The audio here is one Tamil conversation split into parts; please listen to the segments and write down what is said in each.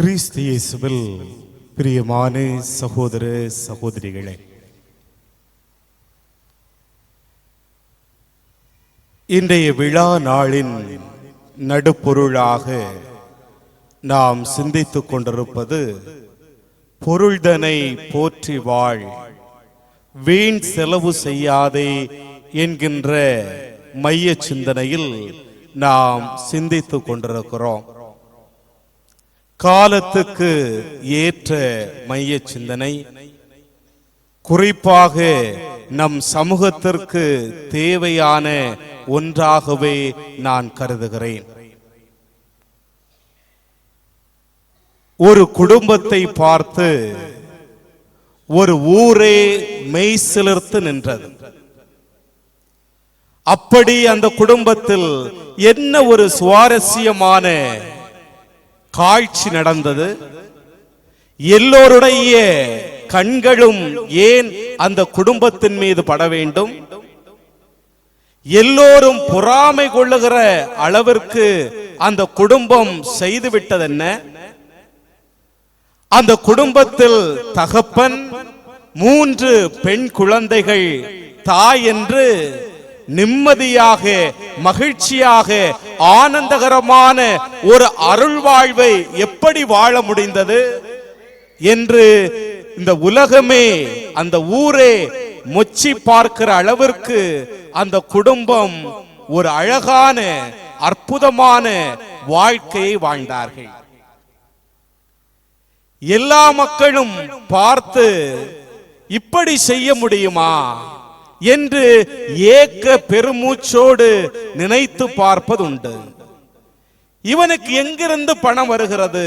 கிறிஸ்து இயேசுவில் பிரியமான சகோதர சகோதரிகளே இன்றைய விழா நாளின் நடுப்பொருளாக நாம் சிந்தித்துக் கொண்டிருப்பது பொருள்தனை போற்றி வாழ் வீண் செலவு செய்யாதே என்கின்ற மைய சிந்தனையில் நாம் சிந்தித்துக் கொண்டிருக்கிறோம். காலத்துக்கு ஏற்ற மைய சிந்தனை குறிப்பாக நம் சமூகத்திற்கு தேவையான ஒன்றாகவே நான் கருதுகிறேன். ஒரு குடும்பத்தை பார்த்து ஒரு ஊரே மெய் சிலிர்த்து நின்றது. அப்படி அந்த குடும்பத்தில் என்ன ஒரு சுவாரஸ்யமான காட்சி நடந்தது. எல்லோருடைய கண்களும் ஏன் அந்த குடும்பத்தின் மீது பட வேண்டும்? எல்லோரும் பொறாமை கொள்ளுகிற அளவிற்கு அந்த குடும்பம் செய்துவிட்டது என்ன அந்த குடும்பத்தில் தகப்பன் மூன்று பெண் குழந்தைகள் தாய் என்று நிம்மதியாக மகிழ்ச்சியாக ஆனந்தகரமான ஒரு அருள் வாழ்வை எப்படி வாழ முடிந்தது? என்று இந்த உலகமே அந்த ஊரே மொச்சி பார்க்கிற அளவிற்கு அந்த குடும்பம் ஒரு அழகான அற்புதமான வாழ்க்கையை வாழ்ந்தார்கள். எல்லா மக்களும் பார்த்து இப்படி செய்ய முடியுமா? என்று ஏக்க பெருமூச்சோடு நினைத்து பார்ப்பதுண்டு. இவனுக்கு எங்கிருந்து பணம் வருகிறது?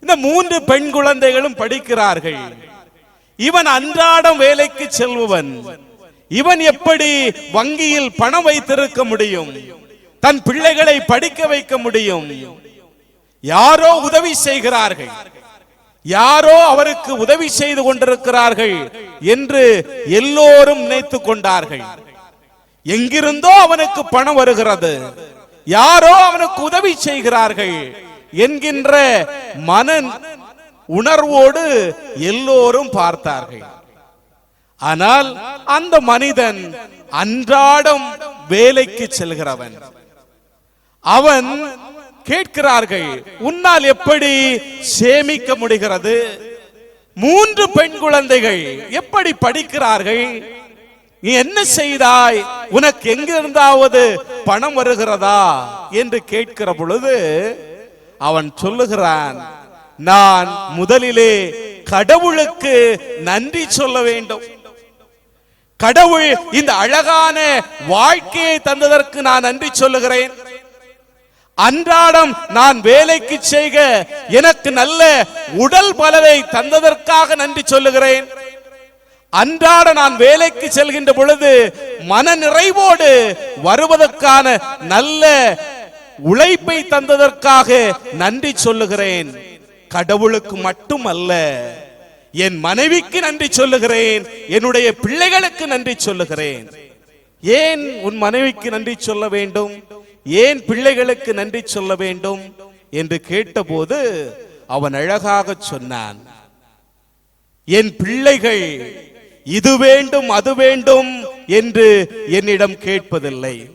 இந்த மூன்று பெண் குழந்தைகளும் படிக்கிறார்கள். இவன் அன்றாடம் வேலைக்கு செல்பவன். இவன் எப்படி வங்கியில் பணம் வைத்திருக்க முடியும்? தன் பிள்ளைகளை படிக்க வைக்க முடியும்? யாரோ உதவி செய்கிறார்கள். யாரோ அவருக்கு உதவி செய்து கொண்டிருக்கிறார்கள் என்று எல்லோரும் நினைத்துக் கொண்டார்கள். எங்கிருந்தோ அவனுக்கு பணம் வருகிறது. யாரோ அவனுக்கு உதவி செய்கிறார்கள் என்கின்ற மன உணர்வோடு எல்லோரும் பார்த்தார்கள். ஆனால் அந்த மனிதன் அன்றாடம் வேலைக்கு செல்கிறவன். அவன் கேட்கிறார்கள் உன்னால் எப்படி சேமிக்க முடிகிறது? மூன்று பெண் குழந்தைகள் எப்படி படிக்கிறார்கள்? நீ என்ன செய்தாய்? உனக்கு எங்கிருந்தாவது பணம் வருகிறதா? என்று கேட்கிற பொழுது அவன் சொல்லுகிறான் நான் முதலிலே கடவுளுக்கு நன்றி சொல்ல வேண்டும். கடவுள் இந்த அழகான வாழ்க்கையை தந்ததற்கு நான் நன்றி சொல்லுகிறேன். அன்றாடம் நான் வேலைக்கு செய்க எனக்கு நல்ல உடல் பலவை தந்ததற்காக நன்றி சொல்லுகிறேன். அன்றாட நான் வேலைக்கு செல்கின்ற பொழுது மன நிறைவோடு வருவதற்கான நல்ல உழைப்பை தந்ததற்காக நன்றி சொல்லுகிறேன். கடவுளுக்கு மட்டுமல்ல என் மனைவிக்கு நன்றி சொல்லுகிறேன் என்னுடைய பிள்ளைகளுக்கு நன்றி சொல்லுகிறேன். ஏன் உன் மனைவிக்கு நன்றி சொல்ல வேண்டும்? ஏன் பிள்ளைகளுக்கு நன்றி சொல்ல வேண்டும் என்று கேட்டபோது அவன் அழகாக சொன்னான் என் பிள்ளைகள் இது வேண்டும் அது வேண்டும் என்று என்னிடம் கேட்பதில்லை.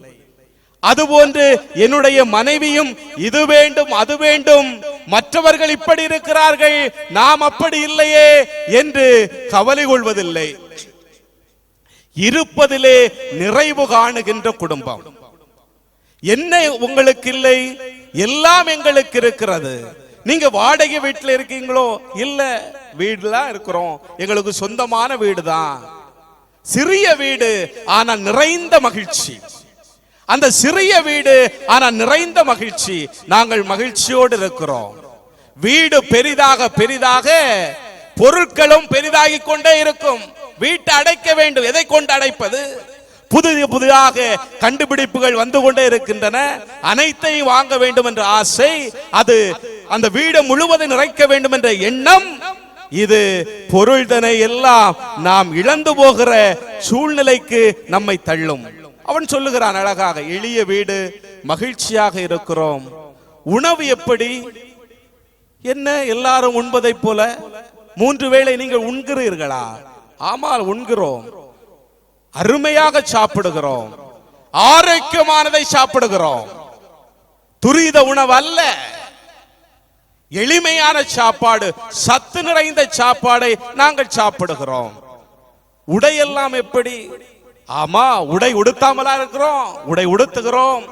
அதுபோன்று என்னுடைய மனைவியும் இது வேண்டும் அது வேண்டும் மற்றவர்கள் இப்படி இருக்கிறார்கள் நாம் அப்படி இல்லையே என்று கவலை கொள்வதில்லை. இருப்பதிலே நிறைவு காணுகின்ற குடும்பம். என்ன உங்களுக்கு இல்லை எல்லாம் எங்களுக்கு இருக்கிறது. நீங்க வாடகை வீட்டுல இருக்கீங்களோ? இல்ல வீடுலாம் இருக்கிறோம். எங்களுக்கு சொந்தமான வீடு தான் சிறிய வீடு ஆனா நிறைந்த மகிழ்ச்சி. அந்த சிறிய வீடு ஆனா நிறைந்த மகிழ்ச்சி. நாங்கள் மகிழ்ச்சியோடு இருக்கிறோம். வீடு பெரிதாக பெரிதாக பொருட்களும் பெரிதாகி கொண்டே இருக்கும். வீட்டை அடைக்க வேண்டும். எதை கொண்டு அடைப்பது? புது புதிதாக கண்டுபிடிப்புகள் வந்து கொண்டே இருக்கின்றன. அனைத்தையும் வாங்க வேண்டும் என்ற ஆசை அது அந்த வீடு முழுவதும் நிறைக்க வேண்டும் என்ற எண்ணம் இது பொருள்தனை எல்லாம் நாம் இழந்து போகிற சூழ்நிலைக்கு நம்மை தள்ளும். அவன் சொல்லுகிறான் அழகாக எளிய வீடு மகிழ்ச்சியாக இருக்கிறோம். உணவு எப்படி? என்ன எல்லாரும் உண்பதைப் போல? மூன்று வேளை நீங்கள் உண்கிறீர்களா? ஆமால் உண்கிறோம். அருமையாக சாப்பிடுகிறோம். ஆரோக்கியமானதை சாப்பிடுகிறோம். துரித உணவு அல்ல எளிமையான சாப்பாடு சத்து நிறைந்த சாப்பாடை நாங்கள் சாப்பிடுகிறோம். உடையெல்லாம் எப்படி? ஆமா உடை உடுத்தாமலா இருக்கிறோம். உடை உடுத்துகிறோம்.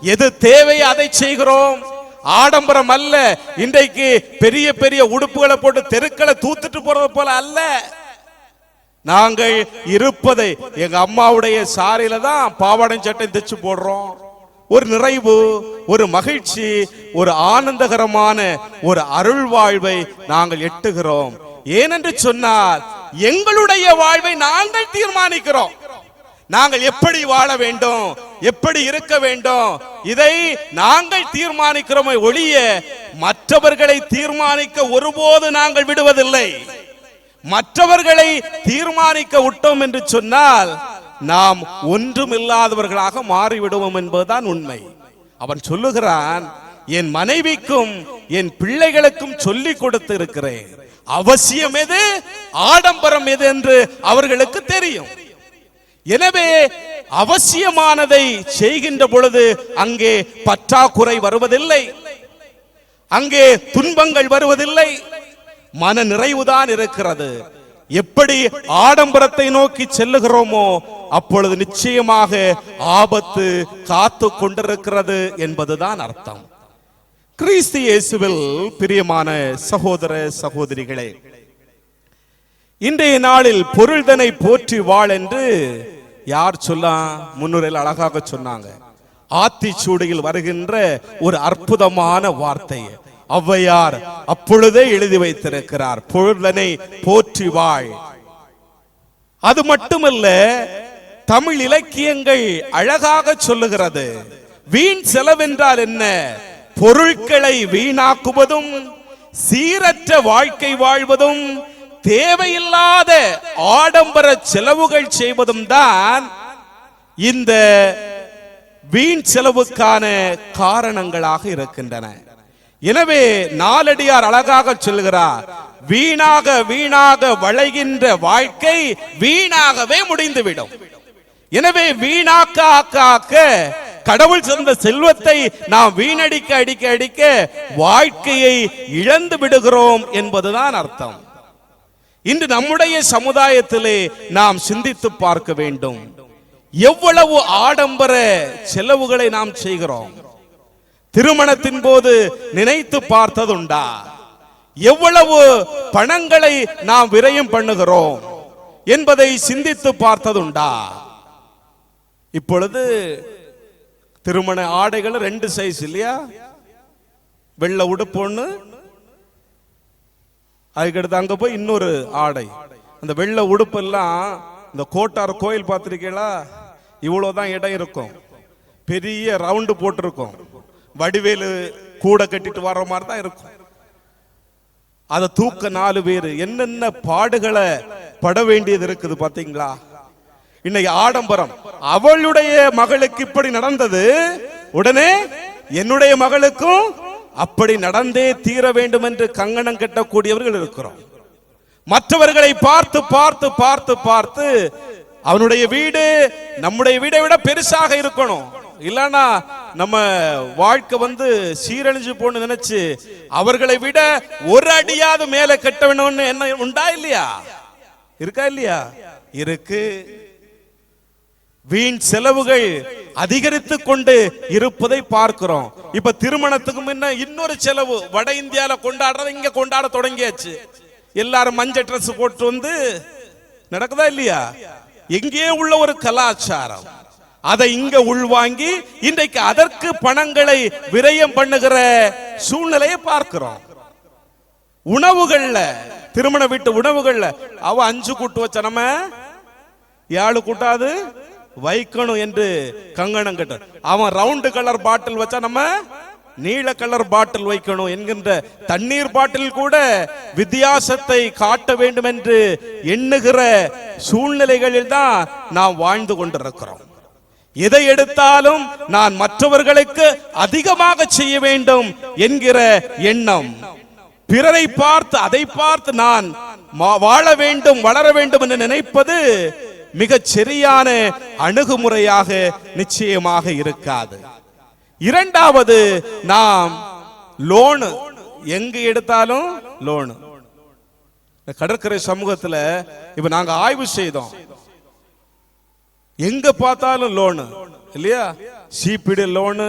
எது தேவை அதை செய்கிறோம். ஆடம்பரம் அல்ல. இன்றைக்கு பெரிய பெரிய உடுப்புகளை போட்டு தெருக்களை தூத்துட்டு போறது போல அல்ல. நாங்கள் இருப்பதை எங்க அம்மாவுடைய சாரியில தான் பாவாடை சட்டை தைச்சு போடுறோம். ஒரு நிறைவு ஒரு மகிழ்ச்சி ஒரு ஆனந்தகரமான ஒரு அருள் வாழ்வை நாங்கள் எட்டுகிறோம். ஏனென்று சொன்னால் எங்களுடைய வாழ்வை நாங்கள் தீர்மானிக்கிறோம். நாங்கள் எப்படி வாழ வேண்டும் எப்படி இருக்க வேண்டும் இதை நாங்கள் தீர்மானிக்கிறோமே ஒழிய மற்றவர்களை தீர்மானிக்க ஒருபோது நாங்கள் விடுவதில்லை. மற்றவர்களை தீர்மானிக்க விட்டோம் என்று சொன்னால் நாம் ஒன்றுமில்லாதவர்களாக மாறிவிடுவோம் என்பதுதான் உண்மை. அவன் சொல்லுகிறான் என் மனைவிக்கும் என் பிள்ளைகளுக்கும் சொல்லிக் கொடுத்து இருக்கிறேன் அவசியம் எது? ஆடம்பரம் எது என்று அவர்களுக்கு தெரியும். எனவே அவசியமானதை செய்கின்ற பொழுது அங்கே பற்றாக்குறை வருவதில்லை. அங்கே துன்பங்கள் வருவதில்லை. மன நிறைவுதான் இருக்கிறது. எப்படி ஆடம்பரத்தை நோக்கி செல்லுகிறோமோ அப்பொழுது நிச்சயமாக ஆபத்து காத்து கொண்டிருக்கிறது என்பதுதான் அர்த்தம். கிறிஸ்து இயேசுவில் பிரியமான சகோதர சகோதரிகளே இன்றைய நாளில் பொருள்தனை போற்றி வாழ் என்று யார் சொல்லா முன்னுரையில் அழகாக சொன்னாங்க. ஆத்திச்சூடியில் வருகின்ற ஒரு அற்புதமான வார்த்தை ஔவையார் அப்பொழுதே எழுதி வைத்திருக்கிறார் பொருளனை போற்றி வாழ் அது மட்டுமல்ல தமிழ் இலக்கியங்கள் அழகாக சொல்லுகிறது. வீண் செலவென்றால் என்ன? பொருட்களை வீணாக்குவதும் சீரற்ற வாழ்க்கை வாழ்வதும் தேவையில்லாத ஆடம்பர செலவுகள் செய்வதும் தான் இந்த வீண் செலவுக்கான காரணங்களாக இருக்கின்றன. எனவே நாலடியார் அழகாக சொல்கிறார் வீணாக வீணாக வளைகின்ற வாழ்க்கை வீணாகவே முடிந்துவிடும். எனவே வீணாக்க ஆக்க ஆக்க கடவுள் சிறந்த செல்வத்தை நாம் வீணடிக்க அடிக்க அடிக்க வாழ்க்கையை இழந்து விடுகிறோம் என்பதுதான் அர்த்தம். இன்று நம்முடைய சமுதாயத்திலே நாம் சிந்தித்து பார்க்க வேண்டும். எவ்வளவு ஆடம்பர செலவுகளை நாம் செய்கிறோம். திருமணத்தின் போது நினைத்து பார்த்ததுண்டா. எவ்வளவு பணங்களை நாம் விரயம் பண்ணுகிறோம் என்பதை சிந்தித்து பார்த்ததுண்டா. இப்பொழுது திருமண ஆடைகள் ரெண்டு சைஸ் இல்லையா? வெள்ளை உடுப்பு ஒண்ணு அதுக்கடுத்து அங்க போய் இன்னொரு ஆடை. அந்த வெள்ளை உடுப்பு எல்லாம் இந்த கோட்டார் கோயில் பார்த்துருக்கீங்களா? இவ்வளவுதான் இடம் இருக்கும். பெரிய ரவுண்டு போட்டிருக்கும். வடிவேலு கூட கட்டிட்டு வர்ற மாதிரி தான் இருக்கும். அதை தூக்க நாலு பேர் என்னென்ன பாடுகளை பட வேண்டியது இருக்குது பாத்தீங்களா? இன்னைக்கு ஆடம்பரம் அவளுடைய மகளுக்கு இப்படி நடந்தது உடனே என்னுடைய மகளுக்கும் அப்படி நடந்தே தீர வேண்டும் என்று கங்கணம் கட்டக்கூடியவர்கள் இருக்கிறோம். மற்றவர்களை பார்த்து பார்த்து பார்த்து பார்த்து அவனுடைய வீடு நம்முடைய வீடை விட பெருசாக இருக்கணும். இல்லனா நம்ம வாழ்க்கை வந்து சீரழிஞ்சு போன்னு நினைச்சு அவர்களை விட ஒரு அடியாவது மேல கட்ட வேணும்னு என்ன உண்டா இல்லையா? இருக்கா இல்லையா? இருக்கு. வீண் செலவுகள் அதிகரித்து கொண்டு இருப்பதை பார்க்கிறோம். இப்ப திருமணத்துக்கு முன்ன இன்னொரு செலவு வட இந்தியால கொண்டாடுறத இங்க கொண்டாட தொடங்கியாச்சு. எல்லாரும் மஞ்சள் ட்ரெஸ் போட்டு வந்து நடக்குதா இல்லையா? எங்கே உள்ள ஒரு கலாச்சாரம். அதை இங்க உள்வாங்கி இன்றைக்கு அதற்கு பணங்களை விரயம் பண்ணுகிற சூழ்நிலையை பார்க்கிறோம். உணவுகள்ல திருமண வீட்டு உணவுகள்ல அவ அஞ்சு கூட்டு வச்ச நம்ம ஏழு கூட்டாது? வைக்கணும் என்று கங்கணம் கட்ட. அவன் ரவுண்டு கலர் பாட்டில் வச்சா நம்ம நீல கலர் பாட்டில் வைக்கணும் என்கின்ற தண்ணீர் பாட்டில் கூட வித்தியாசத்தை காட்ட வேண்டும் என்று எண்ணுகிற சூழ்நிலைகளில் தான் நாம் வாழ்ந்து கொண்டிருக்கிறோம். எதை எடுத்தாலும் நான் மற்றவர்களுக்கு அதிகமாக செய்ய வேண்டும் என்கிற எண்ணம். பிறரை பார்த்து அதை பார்த்து நான் வாழ வேண்டும் வளர வேண்டும் என்று நினைப்பது மிகச் சரியான அணுகுமுறையாக நிச்சயமாக இருக்காது. இரண்டாவது நாம் லோனு. எங்க எடுத்தாலும் லோனு. இந்த கடற்கரை சமூகத்துல இப்ப நாங்க ஆய்வு செய்தோம். எங்க பார்த்தாலும் லோனு இல்லையா? சிபிடி லோனு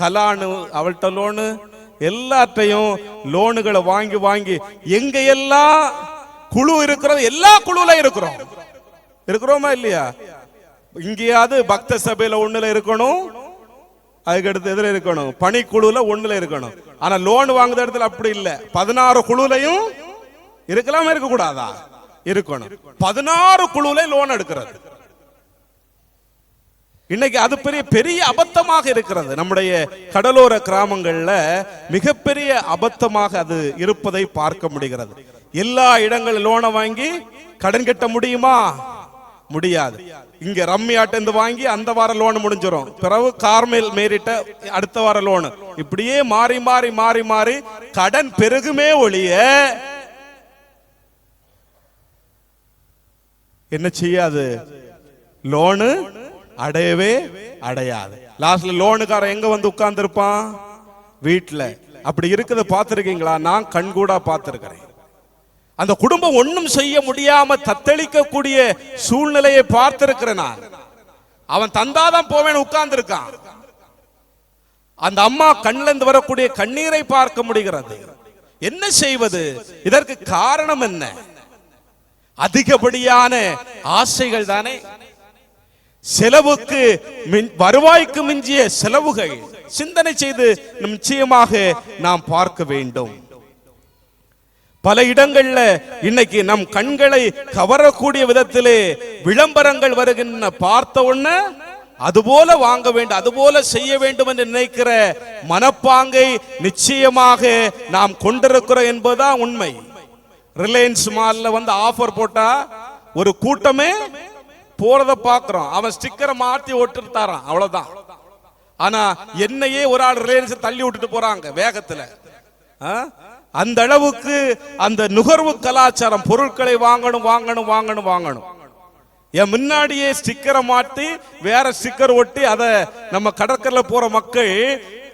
கலானு அவள்கிட்ட லோனு எல்லாத்தையும் லோனுகளை வாங்கி வாங்கி எங்க எல்லாம் குழு இருக்கிறோம் எல்லா குழுல இருக்கிறோம். இருக்கிறோமா இல்லையா? இங்கேயாவது பக்த சபையில ஒண்ணுல இருக்கணும் அதுக்கடுத்து எதுல இருக்கணும்? பணிக்குழுல ஒண்ணுல இருக்கணும். ஆனா லோன் வாங்குற இடத்துல அப்படி இல்ல. பதினாறு குழுலையும் இருக்கலாமா இருக்க கூடாதா இருக்கணும். பதினாறு குழுல லோன் எடுக்கிறது. இன்னைக்கு அது பெரிய பெரிய அபத்தமாக இருக்கிறது. நம்முடைய கடலோர கிராமங்கள்ல மிகப்பெரிய அபத்தமாக அது இருப்பதை பார்க்க முடிகிறது. எல்லா இடங்கள் லோனை வாங்கி கடன் கட்ட முடியுமா? முடியாது. இங்க ரம்மியாட்ட இருந்து வாங்கி அந்த வாரம் லோன் முடிஞ்சிரும். பிறகு கார்மேல் மேரிட்ட அடுத்த வார லோன். இப்படியே மாறி மாறி மாறி மாறி கடன் பெருகுமே ஒழிய என்ன செய்யாது? லோனு அடையவே அடையாது. லாஸ்ட்ல லோனுக்காரன் எங்க வந்து உட்கார்ந்து இருப்பான் வீட்டுல அப்படி இருக்கிறத பார்த்துருக்கீங்களா? நான் கண்கூடா பார்த்திருக்கிறேன். அந்த குடும்பம் ஒண்ணும் செய்ய முடியாம தத்தளிக்கக்கூடிய சூழ்நிலையை பார்த்திருக்கிறேன் நான். அவன் தந்தாதான் போவேன் உட்கார்ந்து இருக்கான் அந்த அம்மா கண்ணில இருந்து வரக்கூடிய கண்ணீரை பார்க்க முடிகிறது. என்ன செய்வது? இதற்கு காரணம் என்ன? அதிகப்படியான ஆசைகள் தானே? செலவுக்கு வருவாய்க்கு மிஞ்சிய செலவுகள் சிந்தனை செய்து நிச்சயமாக நாம் பார்க்க வேண்டும். பல இடங்கள்ல இன்னைக்கு நம் கண்களை கவரக்கூடிய விதத்திலே விளம்பரங்கள் வருகின்றன. பார்த்த உடனே அதுபோல வாங்க வேண்டும் அதுபோல செய்ய வேண்டும் என்று நினைக்கிற மனப்பாங்கை நிச்சயமாக நாம் கொண்டிருக்கிறோம் என்பதுதான் உண்மை. ரிலையன்ஸ் மால்ல வந்து ஆஃபர் போட்டா ஒரு கூட்டமே போறத பாக்குறோம் அவன் ஸ்டிக்கரை மாத்தி ஒட்டு தரான் அவ்வளவுதான். ஆனா என்னையே ஒரு ஆள் ரிலையன்ஸ் தள்ளி விட்டுட்டு போறாங்க வேகத்துல. அந்த அளவுக்கு அந்த நுகர்வு கலாச்சாரம் பொருட்களை வாங்கணும் வாங்கணும் வாங்கணும் வாங்கணும். என் முன்னாடியே ஸ்டிக்கரை மாட்டி வேற ஸ்டிக்கர் ஒட்டி அதை நம்ம கடற்கரைல போற மக்கள்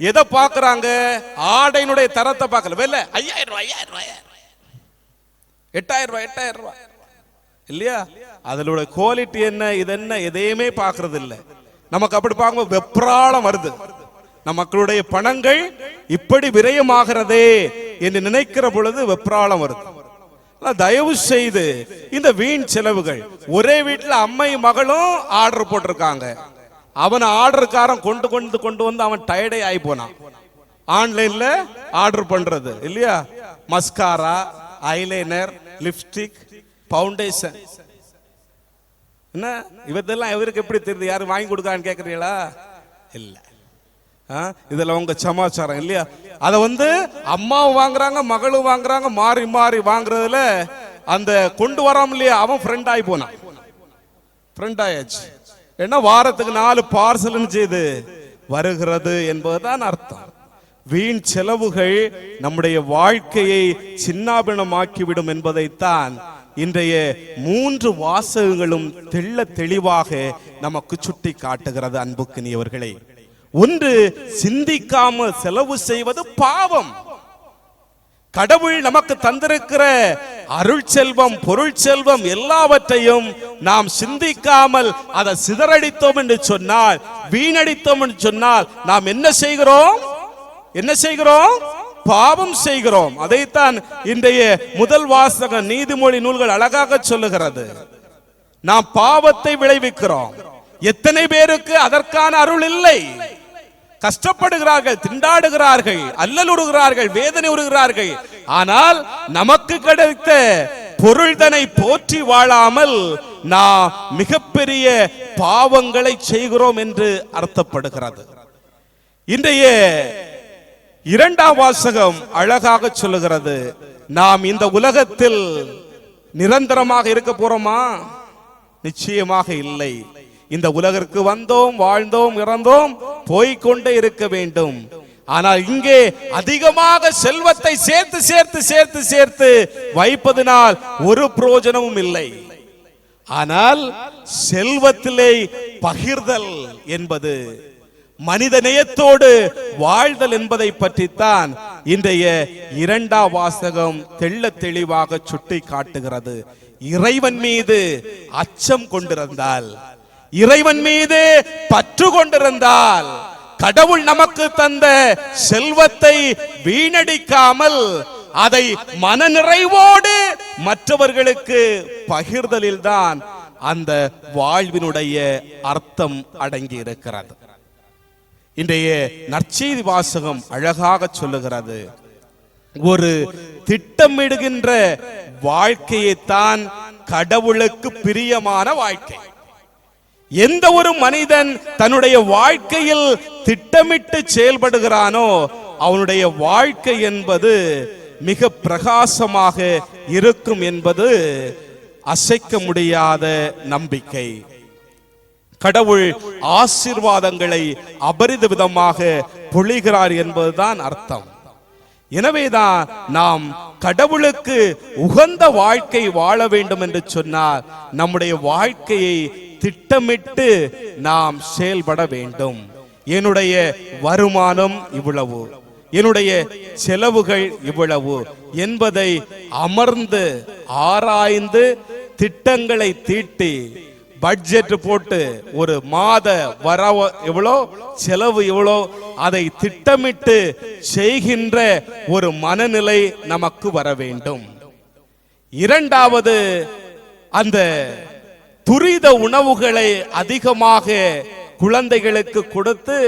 எதை பாக்குறாங்க ஆடையினுடைய தரத்தை பார்க்கல. வெளில ஐயாயிரம் ரூபாய் ஐயாயிரம் ரூபாய். எட்டாயிரம் ரூபாய் எட்டாயிரம் ரூபாய். இல்லையா? அதனோட குவாலிட்டி என்ன இது என்ன எதையுமே பார்க்கறது இல்லை நமக்கு அப்படி பார்க்கும்போது வெப்ராளம் வருது. நம் மக்களுடைய பணங்கள் இப்படி விரயமாகிறதே என்று நினைக்கிற பொழுது வெப்ராளம் வருது. தயவு செய்து இந்த வீண் செலவுகள் ஒரே வீட்டில் அம்மை மகளும் ஆர்டர் போட்டிருக்காங்க. அவன் ஆர்டருக்காரன் கொண்டு கொண்டு கொண்டு வந்து அவன் டயர்டே ஆகி போனான். ஆன்லைன்ல ஆர்டர் பண்றது இல்லையா? மஸ்காரா ஐலைனர் லிப்ஸ்டிக் பவுண்டேஷன் என்ன? இவத்தெல்லாம் இவருக்கு எப்படி தெரியுது? யாரும் வாங்கி கொடுக்கான்னு கேட்குறீங்களா இல்ல. இதில் இதுல உங்க சமாச்சாரம் இல்லையா? அத வந்து அம்மாவும் வாங்குறாங்க மகளும் வாங்குறாங்க மாறி மாறி வாங்குறதுல அந்த கொண்டு வராம இல்லையா? அவன் ஃப்ரெண்ட் ஆகி போனான். ஃப்ரெண்ட் ஆயாச்சு. ஏன்னா வாரத்துக்கு நாலு பார்சல்னு செய்து வருகிறது என்பதுதான் அர்த்தம். வீண் செலவுகள் நம்முடைய வாழ்க்கையை சின்னாபினமாக்கிவிடும் என்பதைத்தான் இன்றைய மூன்று வாசகங்களும் தெள்ள தெளிவாக நமக்கு சுட்டி காட்டுகிறது அன்புக்குனியவர்களே ஒன்று சிந்திக்காமல் செலவு செய்வது பாவம். கடவுள் நமக்கு தந்திருக்கிற அருள் செல்வம் பொருள் செல்வம் எல்லாவற்றையும் நாம் சிந்திக்காமல் அதை சிதறடித்தோம் என்று சொன்னால் வீணடித்தோம் என்று சொன்னால் நாம் என்ன செய்கிறோம்? என்ன செய்கிறோம்? பாவம் செய்கிறோம். அதைத்தான் இன்றைய முதல் வாசக நீதிமொழி நூல்கள் அழகாக சொல்லுகிறது. நாம் பாவத்தை விளைவிக்கிறோம். எத்தனை பேருக்கு அதற்கான அருள் இல்லை. கஷ்டப்படுகிறார்கள் திண்டாடுகிறார்கள் அல்லலுறுகிறார்கள் வேதனை உறுகிறார்கள் ஆனால் நமக்கு கிடைத்த பொருள்தனை போற்றி வாழாமல் நாம் மிகப்பெரிய பாவங்களை செய்கிறோம் என்று அர்த்தப்படுகிறது. இன்றைய இரண்டாம் வாசகம் அழகாக சொல்லுகிறது. நாம் இந்த உலகத்தில் நிரந்தரமாக இருக்க போறோமா? நிச்சயமாக இல்லை. இந்த உலகிற்கு வந்தோம் வாழ்ந்தோம் இறந்தோம் போய்கொண்டே இருக்க வேண்டும். ஆனால் இங்கே அதிகமாக செல்வத்தை சேர்த்து சேர்த்து சேர்த்து சேர்த்து வைப்பதனால் ஒரு பிரயோஜனமும் இல்லை. ஆனால் செல்வத்திலே பகிர்தல் என்பது மனித நேயத்தோடு வாழ்தல் என்பதை பற்றித்தான் இன்றைய இரண்டாம் வாசகம் தெள்ள தெளிவாக சுட்டி காட்டுகிறது இறைவன் மீது அச்சம் கொண்டிருந்தால் இறைவன் மீது பற்று கொண்டிருந்தால் கடவுள் நமக்கு தந்த செல்வத்தை வீணடிக்காமல் அதை மனநிறைவோடு மற்றவர்களுக்கு பகிர்தலில்தான் அந்த வாழ்வினுடைய அர்த்தம் அடங்கி இருக்கிறது இன்றைய நற்செய்தி வாசகம் அழகாக சொல்லுகிறது. ஒரு திட்டமிடுகின்ற வாழ்க்கையைத்தான் கடவுளுக்கு பிரியமான வாழ்க்கை. எந்த ஒரு மனிதன் தன்னுடைய வாழ்க்கையில் திட்டமிட்டு செயல்படுகிறானோ அவனுடைய வாழ்க்கை என்பது மிக பிரகாசமாக இருக்கும் என்பது அசைக்க முடியாத நம்பிக்கை. கடவுள் ஆசீர்வாதங்களை அபரித விதமாக பொழிகிறார் என்பதுதான் அர்த்தம். எனவேதான் நாம் கடவுளுக்கு உகந்த வாழ்க்கை வாழ வேண்டும் என்று சொன்னால் நம்முடைய வாழ்க்கையை திட்டமிட்டு நாம் செயல்பட வேண்டும். என்னுடைய வருமானம் இவ்வளவு என்னுடைய செலவுகள் இவ்வளவு என்பதை அமர்ந்து ஆராய்ந்து திட்டங்களை தீட்டி பட்ஜெட் போட்டு ஒரு மாத வரவு எவ்வளோ செலவு எவ்வளோ அதை திட்டமிட்டு செய்கின்ற ஒரு மனநிலை நமக்கு வர வேண்டும். இரண்டாவது அந்த துரித உணவுகளை அதிகமாக குழந்தைகளுக்கு கொடுத்து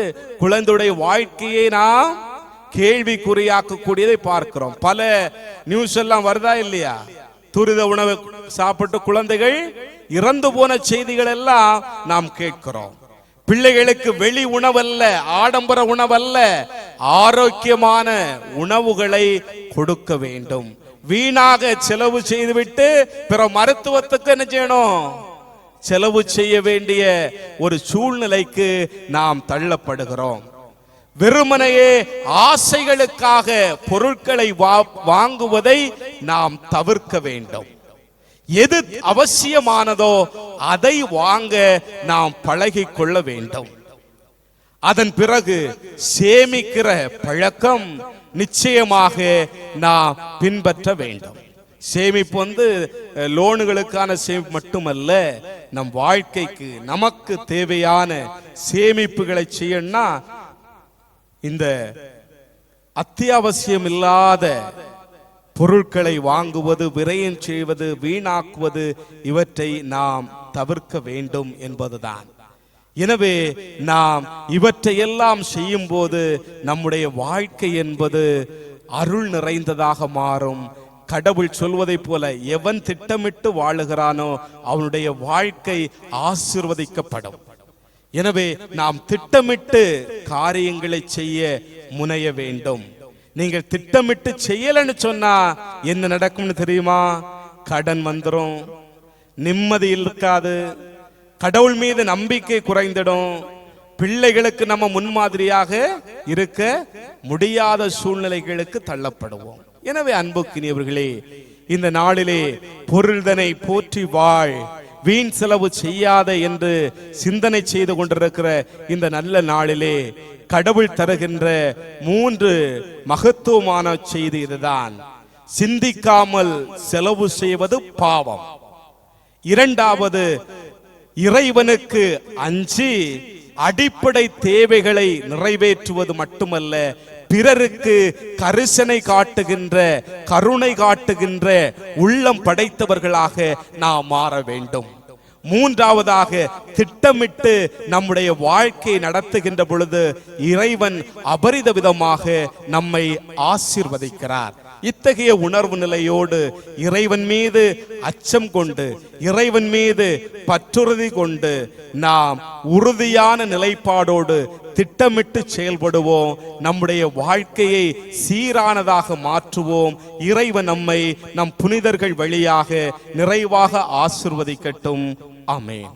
குழந்தையுடைய வாழ்க்கையை நாம் கேள்விக்குறியாக்கக்கூடியதை பார்க்கிறோம். பல நியூஸ் எல்லாம் வருதா இல்லையா? துரித உணவு சாப்பிட்டு குழந்தைகள் இறந்து போன செய்திகள் எல்லாம் நாம் கேட்கிறோம். பிள்ளைகளுக்கு வெளி உணவல்ல ஆடம்பர உணவல்ல ஆரோக்கியமான உணவுகளை கொடுக்க வேண்டும். வீணாக செலவு செய்துவிட்டு பிற மருத்துவத்துக்கு என்ன செய்யணும்? செலவு செய்ய வேண்டிய ஒரு சூழ்நிலைக்கு நாம் தள்ளப்படுகிறோம். வெறுமனையே ஆசைகளுக்காக பொருட்களை வா- வாங்குவதை நாம் தவிர்க்க வேண்டும். எது அவசியமானதோ அதை வாங்க நாம் பழகி கொள்ள வேண்டும். அதன் பிறகு சேமிக்கிற பழக்கம் நிச்சயமாக நாம் பின்பற்ற வேண்டும். சேமிப்பு வந்து லோனுகளுக்கான சேமிப்பு மட்டுமல்ல நம் வாழ்க்கைக்கு நமக்கு தேவையான சேமிப்புகளை செய்யணும்னா இந்த அத்தியாவசியம் இல்லாத பொருட்களை வாங்குவது விரயம் செய்வது வீணாக்குவது இவற்றை நாம் தவிர்க்க வேண்டும் என்பதுதான். எனவே நாம் இவற்றையெல்லாம் செய்யும் போது நம்முடைய வாழ்க்கை என்பது அருள் நிறைந்ததாக மாறும். கடவுள் சொல்வதைப் போல எவன் திட்டமிட்டு வாழுகிறானோ அவனுடைய வாழ்க்கை ஆசிர்வதிக்கப்படும். எனவே நாம் திட்டமிட்டு காரியங்களை செய்ய முனைய வேண்டும். நீங்கள் திட்டமிட்டு செய்யலன்னு சொன்னா என்ன நடக்கும்னு தெரியுமா? கடன் வந்துரும். நிம்மதி இருக்காது. கடவுள் மீது நம்பிக்கை குறைந்திடும். பிள்ளைகளுக்கு நம்ம முன்மாதிரியாக இருக்க முடியாத சூழ்நிலைகளுக்கு தள்ளப்படுவோம். எனவே அன்புக்கினியவர்களே இந்த நாளிலே பொருள்தனை போற்றி வாழ். வீண் செலவு செய்யாத என்று சிந்தனை செய்து கொண்டிருக்கிற இந்த நல்ல நாளிலே கடவுள் தருகின்ற மூன்று மகத்துவமான செய்தி இதுதான். சிந்திக்காமல் செலவு செய்வது பாவம். இரண்டாவது இறைவனுக்கு அஞ்சி அடிப்படை தேவைகளை நிறைவேற்றுவது மட்டுமல்ல பிறருக்கு கரிசனை காட்டுகின்ற கருணை காட்டுகின்ற உள்ளம் படைத்தவர்களாக நாம் மாற வேண்டும். மூன்றாவதாக திட்டமிட்டு நம்முடைய வாழ்க்கை நடத்துகின்ற பொழுது இறைவன் அபரித விதமாக நம்மை ஆசிர்வதிக்கிறார். இத்தகைய உணர்வு நிலையோடு இறைவன் மீது அச்சம் கொண்டு இறைவன் மீது பற்றுறுதி கொண்டு நாம் உறுதியான நிலைப்பாடோடு திட்டமிட்டு செயல்படுவோம். நம்முடைய வாழ்க்கையை சீரானதாக மாற்றுவோம். இறைவன் நம்மை நம் புனிதர்கள் வழியாக நிறைவாக ஆசிர்வதிக்கட்டும். ஆமென்.